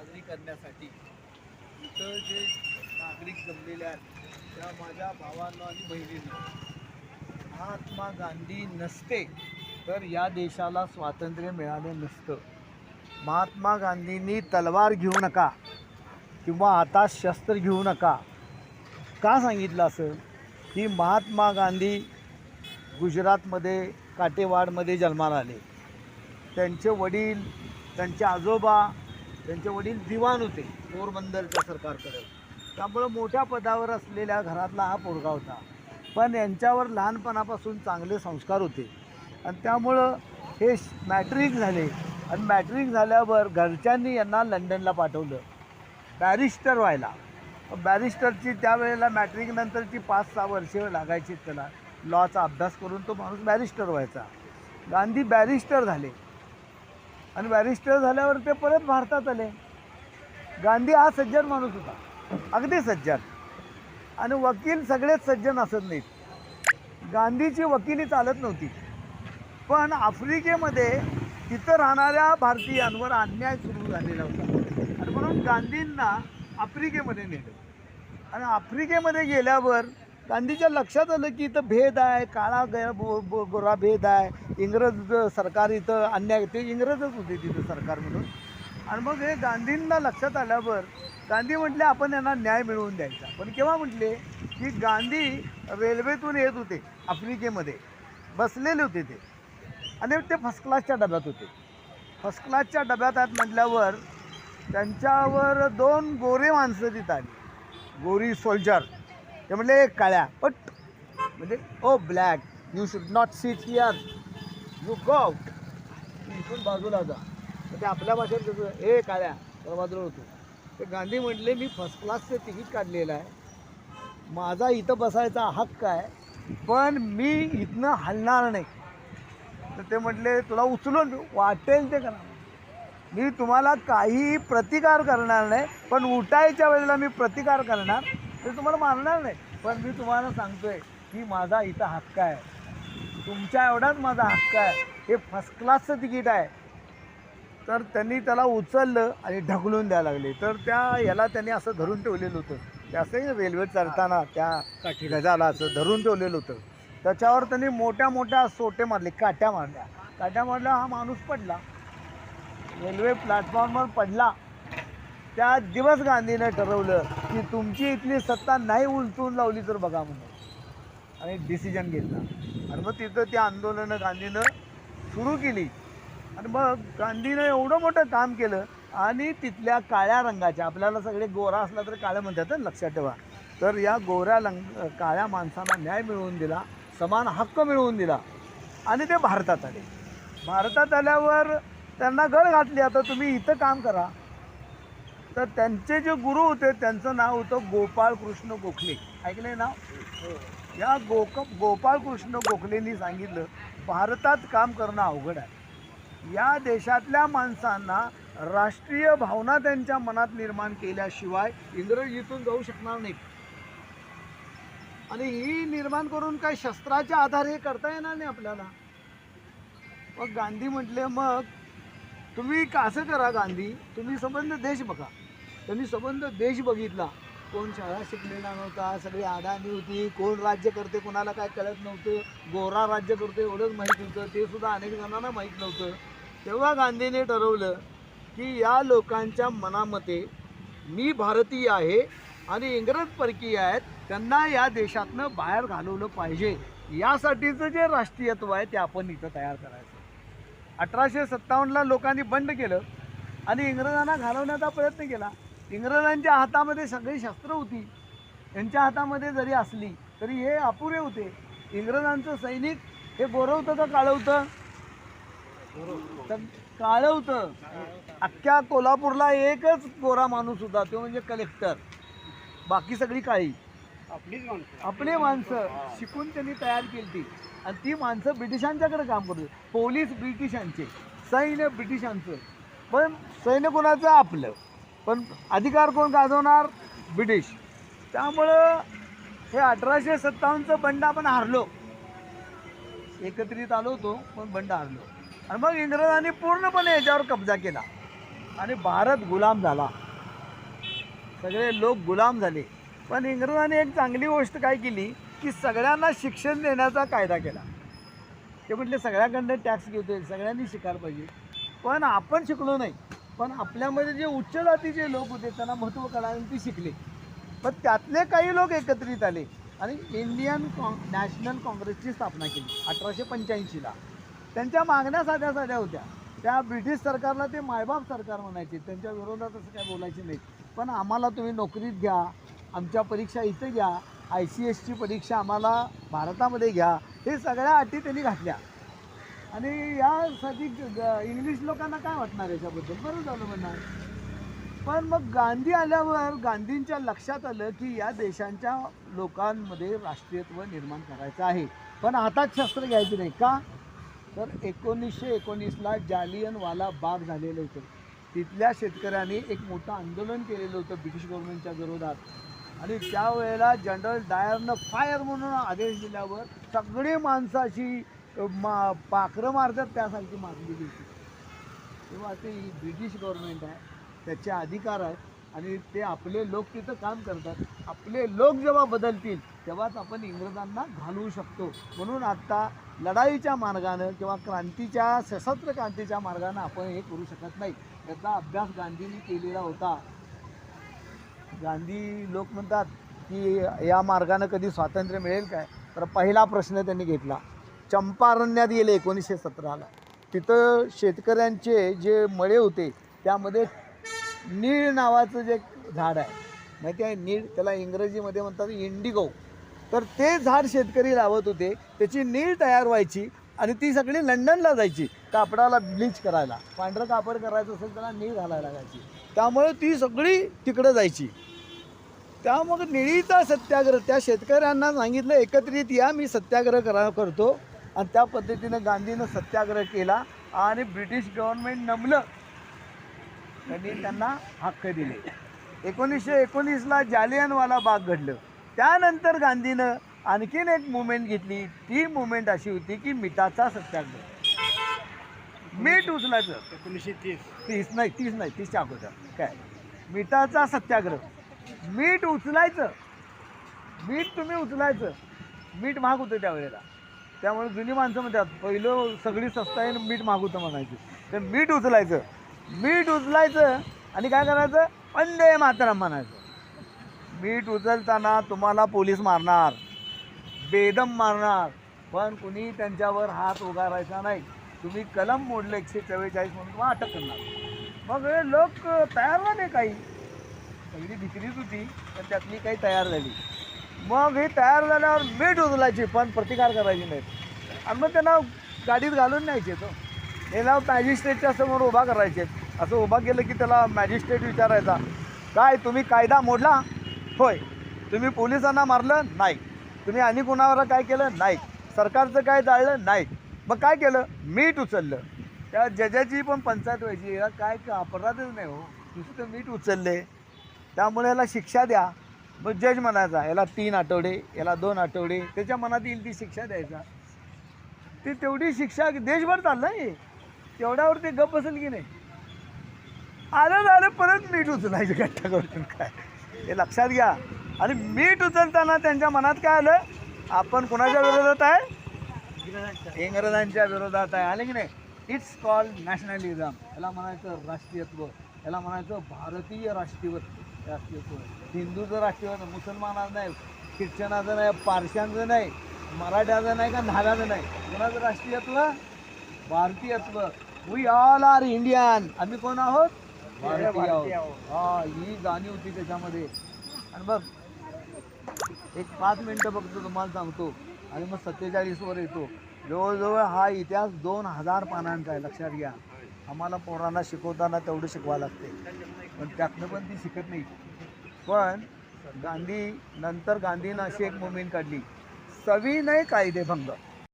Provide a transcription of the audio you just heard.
साजरी करण्यासाठी. इथं जे नागरिक जमलेले आहेत त्या माझ्या भावांना आणि बहिणींना महात्मा गांधी नसते तर या देशाला स्वातंत्र्य मिळालं नसतं. महात्मा गांधींनी तलवार घेऊ नका किंवा आता शस्त्र घेऊ नका. का सांगितलं असं? की महात्मा गांधी गुजरातमध्ये काटेवाडमध्ये जन्माला आले. त्यांचे वडील त्यांचे आजोबा त्यांचे वडील दिवाण होते पोरबंदरच्या सरकारकडे. त्यामुळं मोठ्या पदावर असलेल्या घरातला हा पोरगा होता. पण यांच्यावर लहानपणापासून चांगले संस्कार होते. आणि त्यामुळं हे मॅट्रिक झाले. आणि मॅट्रिक झाल्यावर घरच्यांनी यांना लंडनला पाठवलं. बॅरिस्टर व्हायला. बॅरिस्टरची त्यावेळेला मॅट्रिकनंतरची पाच सहा वर्षे लागायची त्याला. लॉचा अभ्यास करून तो माणूस बॅरिस्टर व्हायचा. गांधी बॅरिस्टर झाले. आणि बॅरिस्टर झाल्यावर ते परत भारतात आले. गांधी हा सज्जन माणूस होता. अगदी सज्जन. आणि वकील सगळेच सज्जन असत नाहीत. गांधीची वकिली चालत नव्हती. पण आफ्रिकेमध्ये तिथं राहणाऱ्या भारतीयांवर अन्याय सुरू झालेला होता. आणि म्हणून गांधींना आफ्रिकेमध्ये नेलं. आणि आफ्रिकेमध्ये गेल्यावर गांधीच्या लक्षात आलं की इथं भेद आहे काळा ग बो- बो- गोरा भेद आहे. इंग्रज सरकार इथं अन्याय ते इंग्रजच होते तिथं सरकार म्हणून. आणि मग हे गांधींना लक्षात आल्यावर गांधी म्हटले आपण यांना न्याय मिळवून द्यायचा. पण केव्हा म्हटले की गांधी रेल्वेतून येत होते आफ्रिकेमध्ये. बसलेले होते ते. आणि ते फर्स्ट क्लासच्या डब्यात होते. फर्स्ट क्लासच्या डब्यात आहेत म्हटल्यावर त्यांच्यावर दोन गोरे माणसं तिथं आली. गोरी सोल्जर ते म्हटले काळ्या पट. म्हणजे ओ black you should not sit here. You go out इथून बाजूला जा. ते आपल्या भाषेत कसं ए काळ्या. तर बाजूला होतो. ते गांधी म्हटले मी फर्स्ट क्लासचं तिकीट काढलेलं आहे. माझा इथं बसायचा हक्क आहे पण मी इथनं हलणार नाही. तर ते म्हटले तुला उचलून वाटेल ते करा. मी तुम्हाला काही प्रतिकार करणार नाही पण उठायच्या वेळेला मी प्रतिकार करणार. ते तुम्हाला मारणार नाही. पण मी तुम्हाला सांगतोय की माझा इथं हक्क आहे. तुमच्या एवढाच माझा हक्क आहे. हे फर्स्ट क्लासचं तिकीट आहे. तर त्यांनी त्याला उचललं आणि ढकलून द्यायला लागले. तर त्या याला त्यांनी असं धरून ठेवलेलं होतं. ते असं रेल्वे चढताना त्या गजाला असं धरून ठेवलेलं होतं. त्याच्यावर त्यांनी मोठ्या मोठ्या सोटे मारले काट्या मारल्या. काट्या मारल्या हा माणूस पडला. रेल्वे प्लॅटफॉर्मवर पडला. त्या दिवस गांधीनं ठरवलं की तुमची इथली सत्ता नाही उलटून लावली तर बघा म्हणून. आणि डिसिजन घेतला. आणि मग तिथं ती आंदोलनं गांधीनं सुरू केली. आणि मग गांधीनं एवढं मोठं काम केलं आणि तिथल्या काळ्या रंगाच्या आपल्याला सगळे गोरा असला तर काळ्या म्हणतात लक्षात ठेवा. तर या गोऱ्या लंग काळ्या माणसांना न्याय मिळवून दिला समान हक्क मिळवून दिला. आणि ते भारतात आले. भारतात आल्यावर त्यांना गळ घातली. आता तुम्ही इथं काम करा. तर त्यांचे जे गुरु होते त्यांचं नाव होतं गोपाळ कृष्ण गोखले. ऐकले नाव? या गोक गोपाळ कृष्ण गोखलेंनी सांगितलं भारतात काम करणं अवघड आहे. या देशातल्या माणसांना राष्ट्रीय भावना त्यांच्या मनात निर्माण केल्याशिवाय इंग्रजीतून जाऊ शकणार नाही आणि ही निर्माण करून काय शस्त्राच्या आधारे करता येणार नाही आपल्याला? मग गांधी म्हटले मग तुम्ही का- असं करा गांधी? तुम्ही संबंध देश बघा. त्यांनी संबंध देश बघितला. कोण शाळा शिकलेला नव्हता सगळी अडाणी होती. कोण राज्य करते कोणाला काय कळत नव्हतं. गोरा राज्य करतो एवढंच माहीत होतं ते सुद्धा अनेक जणांना माहीत नव्हतं. तेव्हा गांधीने ठरवलं की या लोकांच्या मनामध्ये मी भारतीय आहे आणि इंग्रज परकीय आहेत त्यांना या देशातनं बाहेर घालवलं पाहिजे. यासाठीचं जे राष्ट्रीयत्व आहे ते आपण इथं तयार करायचं. अठराशे सत्तावन्नला लोकांनी बंड केलं आणि इंग्रजांना घालवण्याचा प्रयत्न केला. इंग्रजांच्या हातामध्ये सगळी शस्त्र होती. यांच्या हातामध्ये जरी असली तरी हे अपुरे होते. इंग्रजांचं सैनिक हे गोरवतं का काळवतं तर काळवतं अख्ख्या कोल्हापूरला एकच गोरा माणूस होता तो म्हणजे कलेक्टर. बाकी सगळी काळी. आपली माणसं शिकून त्यांनी तयार केली ती आणि ती माणसं ब्रिटिशांच्याकडे काम करत. पोलीस ब्रिटिशांचे सैन्य ब्रिटिशांचं. पण सैन्य कोणाचं? आपलं. पण अधिकार कोण गाजवणार? ब्रिटिश. त्यामुळं हे अठराशे सत्तावन्नचं बंड आपण हारलो. एकत्रित आलो होतो पण बंड हारलो. आणि मग इंग्रजांनी पूर्णपणे याच्यावर कब्जा केला. आणि भारत गुलाम झाला. सगळे लोक गुलाम झाले. पण इंग्रजांनी एक चांगली गोष्ट काय केली? की सगळ्यांना शिक्षण देण्याचा कायदा केला. ते म्हटले सगळ्याकडनं टॅक्स घेतोय सगळ्यांनी शिकायला पाहिजे. पण आपण शिकलो नाही. पण आपल्यामध्ये जे उच्च जातीचे लोक होते त्यांना महत्त्व कळालं आणि ते शिकले. पण त्यातले काही लोक एकत्रित आले आणि इंडियन कॉ नॅशनल काँग्रेसची स्थापना केली अठराशे पंच्याऐंशीला. त्यांच्या मागण्या साध्या साध्या होत्या. त्या ब्रिटिश सरकारला ते मायबाप सरकार म्हणायचे. त्यांच्या विरोधात असं काय बोलायचे नाही. पण आम्हाला तुम्ही नोकरीत घ्या आमच्या परीक्षा इथं घ्या आय सी एसची परीक्षा आम्हाला भारतामध्ये घ्या हे सगळ्या अटी त्यांनी घातल्या. आणि यासाठी इंग्लिश लोकांना काय वाटणार याच्याबद्दल? बरं झालं म्हणणार पण मग गांधी आल्यावर गांधींच्या लक्षात आलं की या देशांच्या लोकांमध्ये राष्ट्रीयत्व निर्माण करायचं आहे. पण हातात शस्त्र घ्यायचे नाही का? तर एकोणीसशे एकोणीसला जालियनवाला बाग झालेलं होतं. तिथल्या शेतकऱ्यांनी एक मोठं आंदोलन केलेलं होतं ब्रिटिश गव्हर्नमेंटच्या विरोधात. आणि त्यावेळेला जनरल डायरनं फायर म्हणून आदेश दिल्यावर सगळी माणसाशी मा पाखरं मारतात त्यासारखी मागली होती तेव्हा ते ब्रिटिश गव्हर्नमेंट आहे त्याचे अधिकार आहेत आणि ते आपले लोक तिथं काम करतात. आपले लोक जेव्हा बदलतील तेव्हाच आपण इंग्रजांना घालवू शकतो. म्हणून आत्ता लढाईच्या मार्गानं किंवा क्रांतीच्या सशस्त्र क्रांतीच्या मार्गानं आपण हे करू शकत नाही. याचा अभ्यास गांधींनी केलेला होता. गांधी लोक म्हणतात की या मार्गानं कधी स्वातंत्र्य मिळेल काय? तर पहिला प्रश्न त्यांनी घेतला. चंपारण्यात गेले एकोणीसशे सतराला. तिथं शेतकऱ्यांचे जे मळे होते त्यामध्ये नीळ नावाचं जे झाड आहे माहिती आहे? नीळ त्याला इंग्रजीमध्ये म्हणतात इंडिगो. तर ते झाड शेतकरी लावत होते त्याची नीळ तयार व्हायची आणि ती सगळी लंडनला जायची कापडाला ब्लीच करायला. पांढरं कापड करायचं असेल त्याला नीळ घालायला लागायची. त्यामुळे ती सगळी तिकडं जायची. त्या मग निळीचा सत्याग्रह त्या शेतकऱ्यांना सांगितलं एकत्रित या मी सत्याग्रह करा करतो. आणि त्या पद्धतीनं गांधीनं सत्याग्रह केला आणि ब्रिटिश गव्हर्नमेंट नमलं. त्यांनी त्यांना हक्क दिले. एकोणीसशे एकोणीसला जालियनवाला बाग घडलं. त्यानंतर गांधीनं आणखीन एक मुवमेंट घेतली. ती मुवमेंट अशी होती की मिठाचा सत्याग्रह. मीठ उचलायचं. एकोणीसशे तीस. तीस नाही तीस नाही तीसच्या अगोदर. काय? मिठाचा सत्याग्रह. मीठ उचलायचं. मीठ तुम्ही उचलायचं. मीठ महाग होतं त्यावेळेला. त्यामुळे जुनी माणसं म्हणतात पहिलं सगळी स्वस्त आहे मीठ मागवतं होतं म्हणायचं. तर मीठ उचलायचं. मीठ उचलायचं आणि काय करायचं? वंदे मातरम म्हणायचं. मीठ उचलताना तुम्हाला पोलीस मारणार बेदम मारणार पण कुणी त्यांच्यावर हात उगारायचा नाही. तुम्ही कलम मोडलं एकशे चव्वेचाळीस म्हणून तुम्हाला अटक करणार. मग लोक तयार झाले काही. सगळी भित्रीच होती पण त्यातली काही तयार झाली. मग हे तयार झाल्यावर मीठ उचलायची पण प्रतिकार करायची नाहीत. आणि मग त्यांना गाडीत घालून न्यायचे तो. याला मॅजिस्ट्रेटच्या समोर उभा करायचे. असं उभा केलं की त्याला मॅजिस्ट्रेट विचारायचा काय तुम्ही कायदा मोडला? होय. तुम्ही पोलिसांना मारलं? नाही. तुम्ही आणि कुणावर काय केलं? नाही. सरकारचं काय जाळलं? नाही. मग काय केलं? मीठ उचललं. त्या जजाची पण पंचायत व्हायची. याला काय का अपराधच नाही हो. नुसतं मीठ उचलले. त्यामुळे याला शिक्षा द्या. जज म्हणायचा याला तीन आठवडे याला दोन आठवडे त्याच्या मनात येईल ती शिक्षा द्यायचा. ती तेवढी शिक्षा देशभर चाललं तेवढ्यावर ते गप बसेल की नाही? आलं झालं परत मीठ उचलायचं गट्टा करून काय? हे लक्षात घ्या. आणि मीठ उचलताना त्यांच्या मनात काय आलं? आपण कुणाच्या विरोधात आहे? इंग्रजांच्या विरोधात आहे. आले की नाही? इट्स कॉल नॅशनॅलिझम याला म्हणायचं राष्ट्रीयत्व. याला म्हणायचं भारतीय राष्ट्रीयत्व. हिंदूचं राष्ट्रीयत्व मुसलमानाचं नाही ख्रिश्चनाचं नाही पारशांचं नाही मराठ्याचं नाही का न्हाव्याचं नाही कोणाचं राष्ट्रीयत्व? भारतीयत्व. वी ऑल आर इंडियन आम्ही कोण आहोत. भारतीय आहोत. हा ही जाणीव होती त्याच्यामध्ये. आणि बघ एक पाच मिनटं फक्त तुम्हाला सांगतो. आणि मग सत्तेचाळीसवर येतो. जवळजवळ हा इतिहास दोन हजार पानांचा आहे. लक्षात घ्या. आम्हाला पोरांना शिकवताना तेवढं शिकवावं लागते. पण त्यातनं पण ती शिकत नाही. पण गांधी नंतर गांधीनं अशी एक मुवमेंट काढली. सविनय कायदेभंग.